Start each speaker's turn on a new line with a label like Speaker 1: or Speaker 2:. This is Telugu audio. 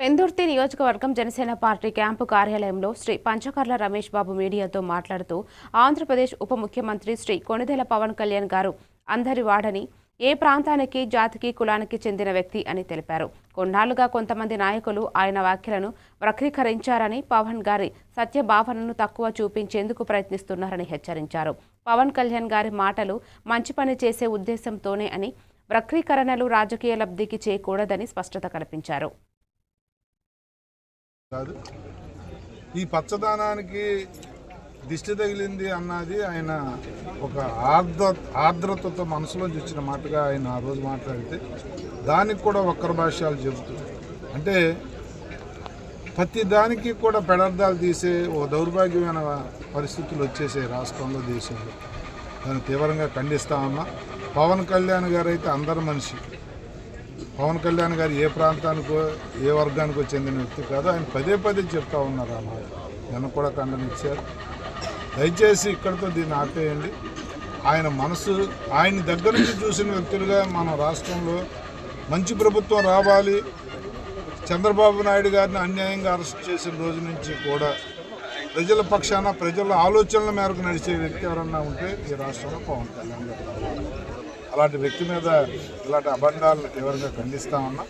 Speaker 1: పెందుర్తి నియోజకవర్గం జనసేన పార్టీ క్యాంపు కార్యాలయంలో శ్రీ పంచకర్ల రమేష్ బాబు మీడియాతో మాట్లాడుతూ ఆంధ్రప్రదేశ్ ఉప ముఖ్యమంత్రి శ్రీ కొణిదెల పవన్ కళ్యాణ్ గారు అందరి వాడని ఏ ప్రాంతానికి జాతికి కులానికి చెందిన వ్యక్తి అని తెలిపారు. కొన్నాళ్ళుగా కొంతమంది నాయకులు ఆయన వ్యాఖ్యలను వక్రీకరించారని పవన్ గారి సత్యభావనను తక్కువ చూపించేందుకు ప్రయత్నిస్తున్నారని హెచ్చరించారు. పవన్ కళ్యాణ్ గారి మాటలు మంచి పని చేసే ఉద్దేశంతోనే అని వక్రీకరణలు రాజకీయ లబ్ధికి చేయకూడదని స్పష్టత కల్పించారు.
Speaker 2: కాదు. ఈ పచ్చదనానికి దిష్టి తగిలింది అన్నది ఆయన ఒక ఆర్ద్ర ఆర్ద్రతతో మనసులోంచి వచ్చిన మాటగా ఆయన ఆ రోజు మాట్లాడితే దానికి కూడా ఒక్కర భాష్యాలు చెబుతూ అంటే ప్రతి దానికి కూడా పెడర్థాలు తీసే ఓ దౌర్భాగ్యమైన పరిస్థితులు వచ్చేసాయి రాష్ట్రంలో దేశంలో. దాన్ని తీవ్రంగా ఖండిస్తామన్నా పవన్ కళ్యాణ్ గారు అయితే అందరి మనిషి. పవన్ కళ్యాణ్ గారు ఏ ప్రాంతానికో ఏ వర్గానికో చెందిన వ్యక్తి కాదు. ఆయన పదే పదే చెప్తా ఉన్నారు అన్నమాట నన్ను కూడా ఖండనిచ్చారు. దయచేసి ఇక్కడితో దీన్ని ఆపేయండి. ఆయన మనసు ఆయన దగ్గర నుంచి చూసిన వ్యక్తులుగా మన రాష్ట్రంలో మంచి ప్రభుత్వం రావాలి. చంద్రబాబు నాయుడు గారిని అన్యాయంగా అరెస్ట్ చేసిన రోజు నుంచి కూడా ప్రజల పక్షాన ప్రజల ఆలోచనల మేరకు నడిచే వ్యక్తి ఎవరన్నా ఉంటే ఈ రాష్ట్రంలో పవన్ కళ్యాణ్ గారు అలాంటి వ్యక్తి మీద ఇలాంటి అబంధాలు తీవ్రంగా ఖండిస్తా ఉన్నా.